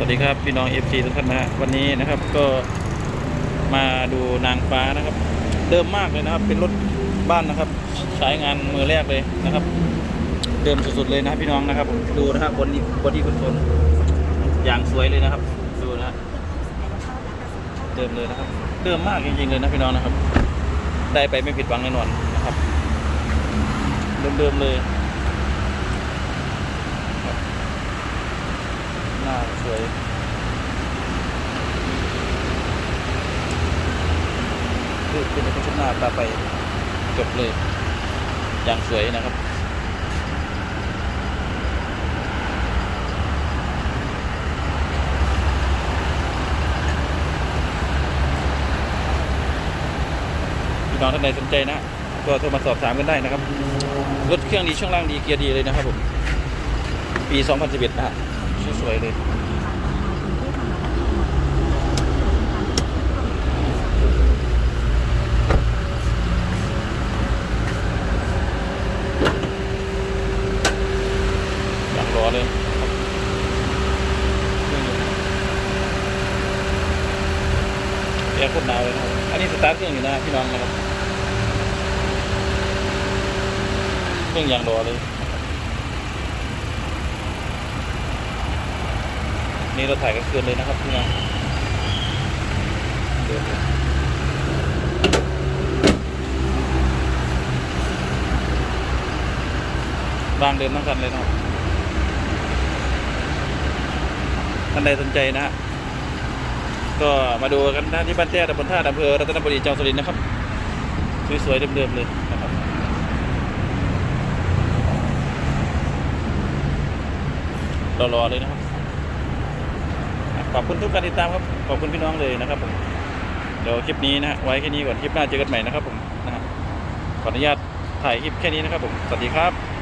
สวัสดีครับพี่น้องเอฟซีทุกท่านนะฮะวันนี้นะครับก็มาดูนางฟ้านะครับ เดิมมากเลยนะครับ เป็นรถบ้านนะครับใช้งานมือแรกเลยนะครับ เดิมสุดๆเลยนะพี่น้องนะครับผมดูนะครับบนนี้บนที่คุณชนอย่างสวยเลยนะครับ ดูนะฮะเดิมเลยนะครับ เดิมมากจริงๆเลยนะพี่น้องนะครับ ได้ไปไม่ผิดหวังแน่นอนนะครับ เดิมๆเลยครับหน้าส วยคือเป็นคนชุดหน้าตาไปจบเลยอย่างสวยนะครับพี่น้องท่านใดสนใจนะก็โทรมาสอบถามกันได้นะครับ รถเครื่องดีช่วงล่างดีเกียร์ดีเลยนะครับผม ปี 2011นะฮะสวยๆเลยากรอเลยครับเครื่องยนต์ แอร์โคตรหนาวเลยนะครับอันนี้สตาร์ทเครื่องอยู่นะพี่น้องนะครับเครื่องยางรอเลยนี่เราถ่ายกันเกินเลยนะครับพี่น้องเดินเลยวางเดิมทั้งคันเลยนะครับท่านใดสนใจนะฮะ ก็มาดูกันที่บ้านแจ้ตำบลท่าอำเภอรัตนบุรีจังหวัดสุรินทร์นะครับสวยๆเดิมๆเลยนะครับรอๆเลยนะครับขอบคุณทุกการติดตามครับขอบคุณพี่น้องเลยนะครับผมเดี๋ยวคลิปนี้นะฮะไว้แค่นี้ก่อนคลิปหน้าเจอกันใหม่นะครับผมนะฮะขออนุญาตถ่ายคลิปแค่นี้นะครับผมสวัสดีครับ